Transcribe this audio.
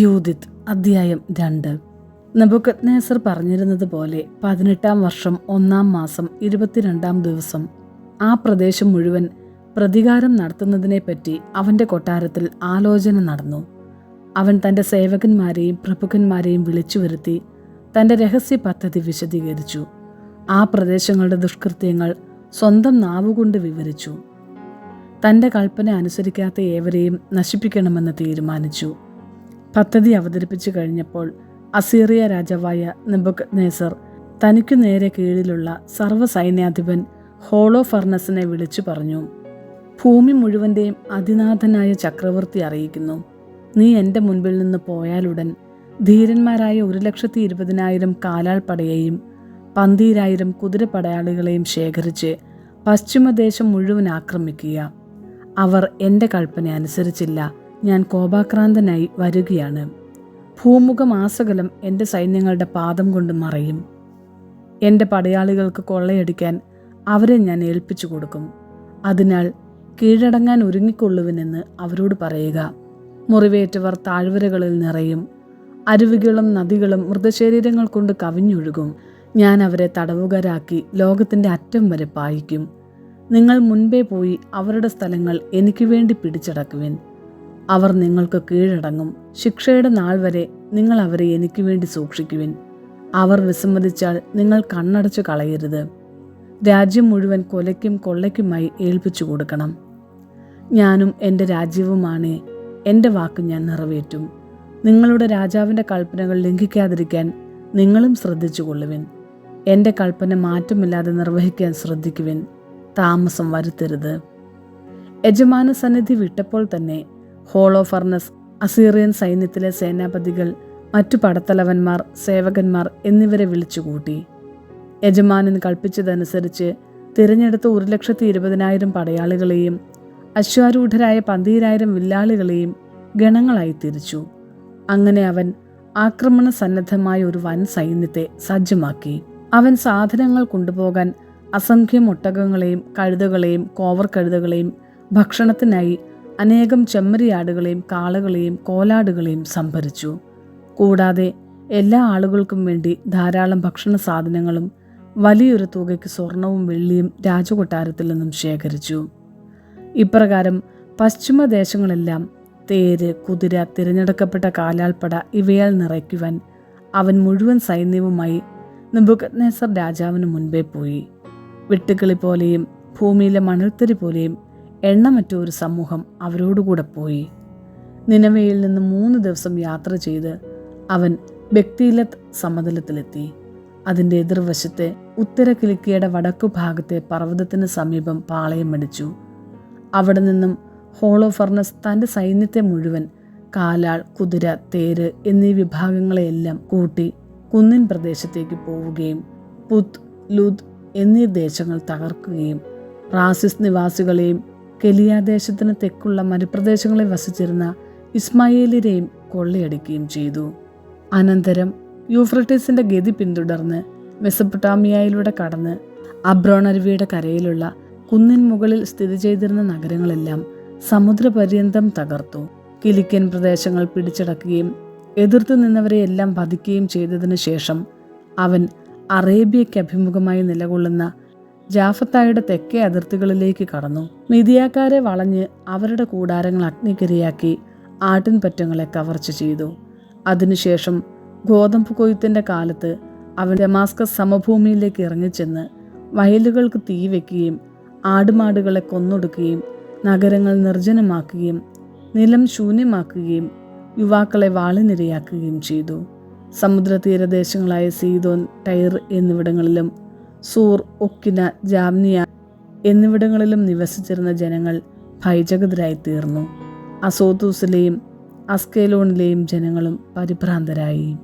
യൂതിത് അധ്യായം രണ്ട്. നബുക്കത്നേസർ പറഞ്ഞിരുന്നത് പോലെ പതിനെട്ടാം വർഷം ഒന്നാം മാസം ഇരുപത്തിരണ്ടാം ദിവസം. ആ പ്രദേശം മുഴുവൻ പ്രതികാരം നടത്തുന്നതിനെപ്പറ്റി അവന്റെ കൊട്ടാരത്തിൽ ആലോചന നടന്നു. അവൻ തന്റെ സേവകന്മാരെയും പ്രഭുക്കന്മാരെയും വിളിച്ചു വരുത്തി തന്റെ രഹസ്യ പദ്ധതി വിശദീകരിച്ചു. ആ പ്രദേശങ്ങളുടെ ദുഷ്കൃത്യങ്ങൾ സ്വന്തം നാവുകൊണ്ട് വിവരിച്ചു. തന്റെ കൽപ്പന അനുസരിക്കാത്ത ഏവരെയും നശിപ്പിക്കണമെന്ന് തീരുമാനിച്ചു. പദ്ധതി അവതരിപ്പിച്ചു കഴിഞ്ഞപ്പോൾ അസീറിയ രാജാവായ നെബുക്കദ്നേസർ തനിക്കു നേരെ കീഴിലുള്ള സർവസൈന്യാധിപൻ ഹോളോ ഫർണസിനെ വിളിച്ചു പറഞ്ഞു ഭൂമി മുഴുവന്റെയും അതിനാഥനായ ചക്രവർത്തി അറിയിക്കുന്നു. നീ എന്റെ മുൻപിൽ നിന്ന് പോയാലുടൻ ധീരന്മാരായ ഒരു ലക്ഷത്തി ഇരുപതിനായിരം കാലാൾപ്പടയെയും പന്തീരായിരം കുതിരപ്പടയാളികളെയും ശേഖരിച്ച് പശ്ചിമദേശം മുഴുവൻ ആക്രമിക്കുക. അവർ എന്റെ കൽപ്പന അനുസരിച്ചില്ല ഞാൻ കോപാക്രാന്തനായി വരികയാണ്. ഭൂമുഖമാസകലം എന്റെ സൈന്യങ്ങളുടെ പാദം കൊണ്ട് മറയും. എന്റെ പടയാളികൾക്ക് കൊള്ളയടിക്കാൻ അവരെ ഞാൻ ഏൽപ്പിച്ചു കൊടുക്കും. അതിനാൽ കീഴടങ്ങാൻ ഒരുങ്ങിക്കൊള്ളുവിനെന്ന് അവരോട് പറയുക. മുറിവേറ്റവർ താഴ്വരകളിൽ നിറയും. അരുവികളും നദികളും മൃതശരീരങ്ങൾ കൊണ്ട് കവിഞ്ഞൊഴുകും. ഞാൻ അവരെ തടവുകാരാക്കി ലോകത്തിന്റെ അറ്റം വരെ പായിക്കും. നിങ്ങൾ മുൻപേ പോയി അവരുടെ സ്ഥലങ്ങൾ എനിക്ക് വേണ്ടി പിടിച്ചടക്കുവിൻ. അവർ നിങ്ങൾക്ക് കീഴടങ്ങും. ശിക്ഷയുടെ നാൾ വരെ നിങ്ങൾ അവരെ എനിക്ക് വേണ്ടി സൂക്ഷിക്കുവിൻ. അവർ വിസമ്മതിച്ചാൽ നിങ്ങൾ കണ്ണടച്ചു കളയരുത്. രാജ്യം മുഴുവൻ കൊലയ്ക്കും കൊള്ളയ്ക്കുമായി ഏൽപ്പിച്ചു കൊടുക്കണം. ഞാനും എന്റെ രാജ്യവുമാണ് എന്റെ വാക്ക് ഞാൻ നിറവേറ്റും. നിങ്ങളുടെ രാജാവിന്റെ കൽപ്പനകൾ ലംഘിക്കാതിരിക്കാൻ നിങ്ങളും ശ്രദ്ധിച്ചു കൊള്ളുവിൻ. എന്റെ കൽപ്പന മാറ്റമില്ലാതെ നിർവഹിക്കാൻ ശ്രദ്ധിക്കുവിൻ. താമസം വരുത്തരുത്. യജമാന സന്നിധി വിട്ടപ്പോൾ തന്നെ ഹോളോ ഫർണസ് അസീറിയൻ സൈന്യത്തിലെ സേനാപതികൾ മറ്റു പടത്തലവന്മാർ സേവകന്മാർ എന്നിവരെ വിളിച്ചുകൂട്ടി. യജമാനൻ കൽപ്പിച്ചതനുസരിച്ച് തിരഞ്ഞെടുത്ത ഒരു ലക്ഷത്തി ഇരുപതിനായിരം പടയാളികളെയും അശ്വാരൂഢരായ പന്തീരായിരം വില്ലാളികളെയും ഗണങ്ങളായി തിരിച്ചു. അങ്ങനെ അവൻ ആക്രമണ സന്നദ്ധമായ ഒരു വൻ സൈന്യത്തെ സജ്ജമാക്കി. അവൻ സാധനങ്ങൾ കൊണ്ടുപോകാൻ അസംഖ്യം ഒട്ടകങ്ങളെയും കഴുതകളെയും കോവർ കഴുതകളെയും ഭക്ഷണത്തിനായി അനേകം ചെമ്മരിയാടുകളെയും കാളകളെയും കോലാടുകളെയും സംഭരിച്ചു. കൂടാതെ എല്ലാ ആളുകൾക്കും വേണ്ടി ധാരാളം ഭക്ഷണ സാധനങ്ങളും വലിയൊരു തുകയ്ക്ക് സ്വർണവും വെള്ളിയും രാജകൊട്ടാരത്തിൽ നിന്നും ശേഖരിച്ചു. ഇപ്രകാരം പശ്ചിമദേശങ്ങളെല്ലാം തേര് കുതിര തിരഞ്ഞെടുക്കപ്പെട്ട കാലാൾപ്പട ഇവയാൽ നിറയ്ക്കുവാൻ അവൻ മുഴുവൻ സൈന്യവുമായി നെബുക്കദ്നേസർ രാജാവിന് മുൻപേ പോയി. വെട്ടുക്കിളി പോലെയും ഭൂമിയിലെ മണൽത്തരി പോലെയും എണ്ണമറ്റ ഒരു സമൂഹം അവരോടുകൂടെ പോയി. നിലവയിൽ നിന്ന് മൂന്ന് ദിവസം യാത്ര ചെയ്ത് അവൻ ബക്തിയിലത്ത് സമതലത്തിലെത്തി. അതിന്റെ എതിർവശത്തെ ഉത്തര കിളിക്കയുടെ വടക്കു ഭാഗത്തെ പർവതത്തിന് സമീപം പാളയമടിച്ചു അവിടെ നിന്നും ഹോളോ ഫർണസ് തന്റെ സൈന്യത്തെ മുഴുവൻ കാലാൾ കുതിര തേര് എന്നീ വിഭാഗങ്ങളെയെല്ലാം കൂട്ടി കുന്നിൻ പ്രദേശത്തേക്ക് പോവുകയും പുത് ലുദ് എന്നീ ദേശങ്ങൾ തകർക്കുകയും റാസിസ് നിവാസികളെയും കെലിയാദേശത്തിന് തെക്കുള്ള മരുപ്രദേശങ്ങളിൽ വസിച്ചിരുന്ന ഇസ്മായേലിരെയും കൊള്ളയടിക്കുകയും ചെയ്തു. അനന്തരം യൂഫ്രട്ടീസിന്റെ ഗതി പിന്തുടർന്ന് മെസ്സപ്പൊട്ടാമിയയിലൂടെ കടന്ന് അബ്രോണരുവിയുടെ കരയിലുള്ള കുന്നിൻ മുകളിൽ സ്ഥിതി ചെയ്തിരുന്ന നഗരങ്ങളെല്ലാം സമുദ്രപര്യന്തം തകർത്തു. കിലിക്കൻ പ്രദേശങ്ങൾ പിടിച്ചടക്കുകയും എതിർത്തു നിന്നവരെയെല്ലാം വധിക്കുകയും ചെയ്തതിനു ശേഷം അവൻ അറേബ്യയ്ക്ക് അഭിമുഖമായി നിലകൊള്ളുന്ന ജാഫത്തായുടെ തെക്കേ അതിർത്തികളിലേക്ക് കടന്നു. മിതിയാക്കാരെ വളഞ്ഞ് അവരുടെ കൂടാരങ്ങൾ അഗ്നിക്കിരയാക്കി ആട്ടിൻപറ്റങ്ങളെ കവർച്ച ചെയ്തു. അതിനുശേഷം ഗോതമ്പ് കൊയ്ത്തിന്റെ കാലത്ത് അവൻ ഡമാസ്കസ് സമഭൂമിയിലേക്ക് ഇറങ്ങിച്ചെന്ന് വയലുകൾക്ക് തീ വയ്ക്കുകയും ആടുമാടുകളെ കൊന്നൊടുക്കുകയും നഗരങ്ങൾ നിർജനമാക്കുകയും നിലം ശൂന്യമാക്കുകയും യുവാക്കളെ വാളിനിരയാക്കുകയും ചെയ്തു. സമുദ്ര തീരദേശങ്ങളായ സീതോൻ ടൈർ എന്നിവിടങ്ങളിലും സൂർ ഒക്കിന ജാംനിയ എന്നിവിടങ്ങളിലും നിവസിച്ചിരുന്ന ജനങ്ങൾ ഭയജഗതരായി തീർന്നു അസോത്തൂസിലെയും അസ്കേലോണിലെയും ജനങ്ങളും പരിഭ്രാന്തരായി.